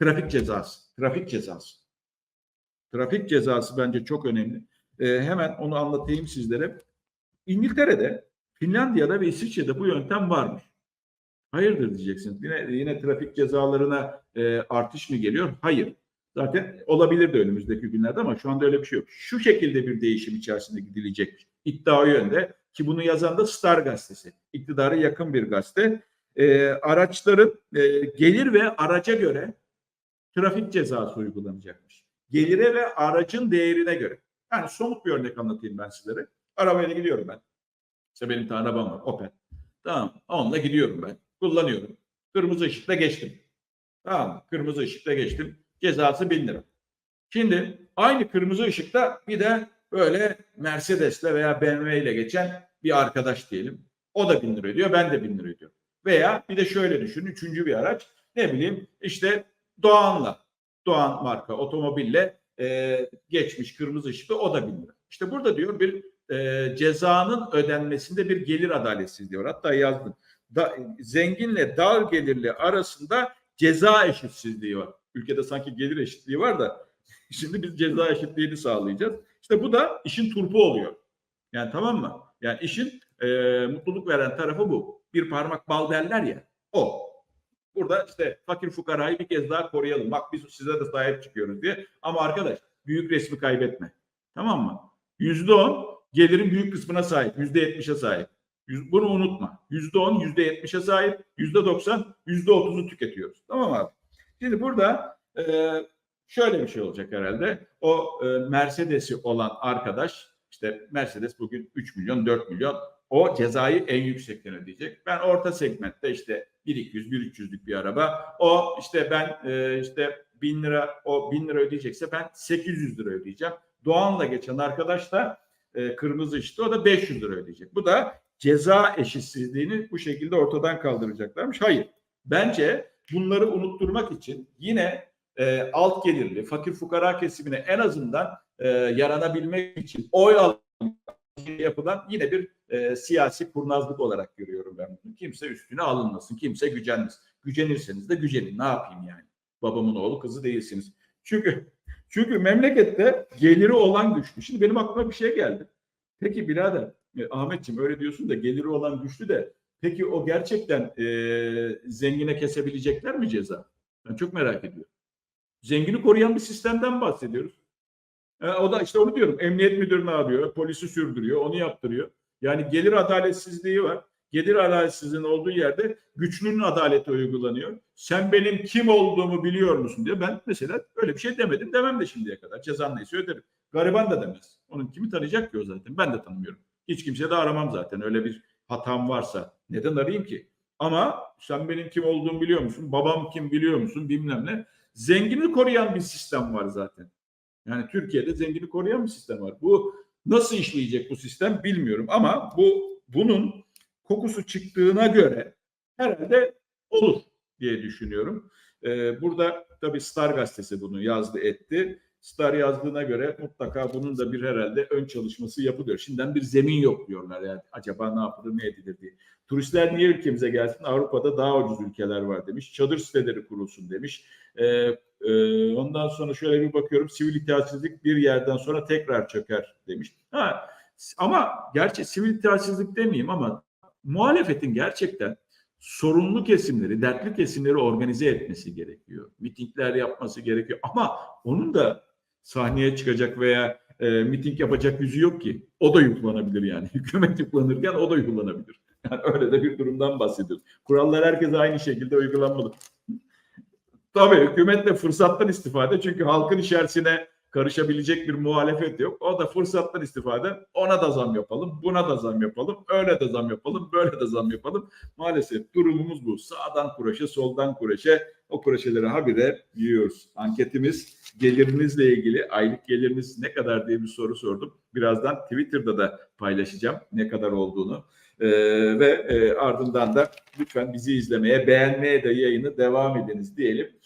Trafik cezası. Trafik cezası. Trafik cezası bence çok önemli. Ee, hemen onu anlatayım sizlere. İngiltere'de, Finlandiya'da ve İsviçre'de bu yöntem varmış. Hayırdır diyeceksiniz. Yine, yine trafik cezalarına e, artış mı geliyor? Hayır. Zaten olabilir de önümüzdeki günlerde ama şu anda öyle bir şey yok. Şu şekilde bir değişim içerisinde gidilecek iddia yönde ki bunu yazan da Star gazetesi. İktidara yakın bir gazete. E, araçların e, gelir ve araca göre trafik cezası uygulanacakmış. Gelire ve aracın değerine göre. Yani somut bir örnek anlatayım ben sizlere. Arabayla gidiyorum ben. İşte benim tane arabam var Opel. Tamam onunla gidiyorum ben. Kullanıyorum. Kırmızı ışıkta geçtim. Tamam mı? Kırmızı ışıkta geçtim. Cezası 1000 lira. Şimdi aynı kırmızı ışıkta bir de böyle Mercedes'le veya BMW ile geçen bir arkadaş diyelim. O da 1000 lira ödüyor. Ben de 1000 lira ödüyorum. Veya bir de şöyle düşünün. Üçüncü bir araç. Ne bileyim işte Doğan'la. Doğan marka otomobille e, geçmiş kırmızı ışıkta o da 1000 lira. İşte burada diyor bir e, cezanın ödenmesinde bir gelir adaletsizliği var. Hatta yazdım. Da, zenginle dar gelirli arasında ceza eşitsizliği var. Ülkede sanki gelir eşitliği var da şimdi biz ceza eşitliğini sağlayacağız. İşte bu da işin turpu oluyor. Yani tamam mı? Yani işin e, mutluluk veren tarafı bu. Bir parmak bal derler ya. O. Burada işte fakir fukarayı bir kez daha koruyalım. Bak biz size de sahip çıkıyoruz diye. Ama arkadaş büyük resmi kaybetme. Tamam mı? Yüzde on gelirin büyük kısmına sahip. Yüzde yetmişe sahip. Bunu unutma. Yüzde on, yüzde yetmişe sahip. Yüzde doksan, yüzde otuzu tüketiyoruz. Tamam abi? Şimdi burada e, şöyle bir şey olacak herhalde. O e, Mercedes'i olan arkadaş işte Mercedes bugün 3 milyon 4 milyon o cezayı en yüksekten ödeyecek. Ben orta segmentte işte 1-200 1-300'lük bir araba. O işte ben e, işte 1000 lira o 1000 lira ödeyecekse ben 800 lira ödeyeceğim. Doğan'la geçen arkadaş da e, kırmızı işte o da 500 lira ödeyecek. Bu da ceza eşitsizliğini bu şekilde ortadan kaldıracaklarmış. Hayır. Bence bunları unutturmak için yine e, alt gelirli, fakir fukara kesimine en azından e, yaranabilmek için oy al yapılan yine bir e, siyasi kurnazlık olarak görüyorum ben bunu. Kimse üstüne alınmasın, kimse gücenmesin. Gücenirseniz de gücenin. Ne yapayım yani? Babamın oğlu kızı değilsiniz. Çünkü çünkü memlekette geliri olan güçlü. Şimdi benim aklıma bir şey geldi. Peki birader, e, Ahmetciğim öyle diyorsun da geliri olan güçlü de peki o gerçekten e, zengine kesebilecekler mi ceza? Ben çok merak ediyorum. Zengini koruyan bir sistemden bahsediyoruz. E, o da işte onu diyorum. Emniyet müdürü ne yapıyor? Polisi sürdürüyor, onu yaptırıyor. Yani gelir adaletsizliği var. Gelir adaletsizliğinin olduğu yerde güçlünün adaleti uygulanıyor. Sen benim kim olduğumu biliyor musun diye ben mesela öyle bir şey demedim. Demem de şimdiye kadar. Cezan neyse öderim. Gariban da demez. Onun kimi tanıyacak ki o zaten. Ben de tanımıyorum. Hiç kimse de aramam zaten. Öyle bir hatam varsa. Neden arayayım ki? Ama sen benim kim olduğumu biliyor musun? Babam kim biliyor musun? Bilmem ne. Zengini koruyan bir sistem var zaten. Yani Türkiye'de zengini koruyan bir sistem var. Bu nasıl işleyecek bu sistem bilmiyorum ama bu bunun kokusu çıktığına göre herhalde olur diye düşünüyorum. Ee, burada tabii Star gazetesi bunu yazdı etti. Star yazdığına göre mutlaka bunun da bir herhalde ön çalışması yapılıyor. Şimdiden bir zemin yok diyorlar yani acaba ne yapılır ne edilir diye. Turistler niye ülkemize gelsin? Avrupa'da daha ucuz ülkeler var demiş. Çadır siteleri kurulsun demiş. Ee, e, ondan sonra şöyle bir bakıyorum sivil itaatsizlik bir yerden sonra tekrar çöker demiş. Ha, ama gerçi sivil itaatsizlik demeyeyim ama muhalefetin gerçekten sorunlu kesimleri, dertli kesimleri organize etmesi gerekiyor. Mitingler yapması gerekiyor ama onun da sahneye çıkacak veya e, miting yapacak yüzü yok ki. O da yuklanabilir yani. Hükümet yuklanırken o da yuklanabilir. Yani öyle de bir durumdan bahsediyoruz. Kurallar herkese aynı şekilde uygulanmalı. Tabii hükümet de fırsattan istifade çünkü halkın içerisine karışabilecek bir muhalefet yok. O da fırsattan istifade ona da zam yapalım, buna da zam yapalım, öyle de zam yapalım, böyle de zam yapalım. Maalesef durumumuz bu. Sağdan kureşe, soldan kureşe o kureşeleri habire yiyoruz. Anketimiz gelirinizle ilgili aylık geliriniz ne kadar diye bir soru sordum. Birazdan Twitter'da da paylaşacağım ne kadar olduğunu. Ee, ve e, ardından da lütfen bizi izlemeye, beğenmeye de yayını devam ediniz diyelim.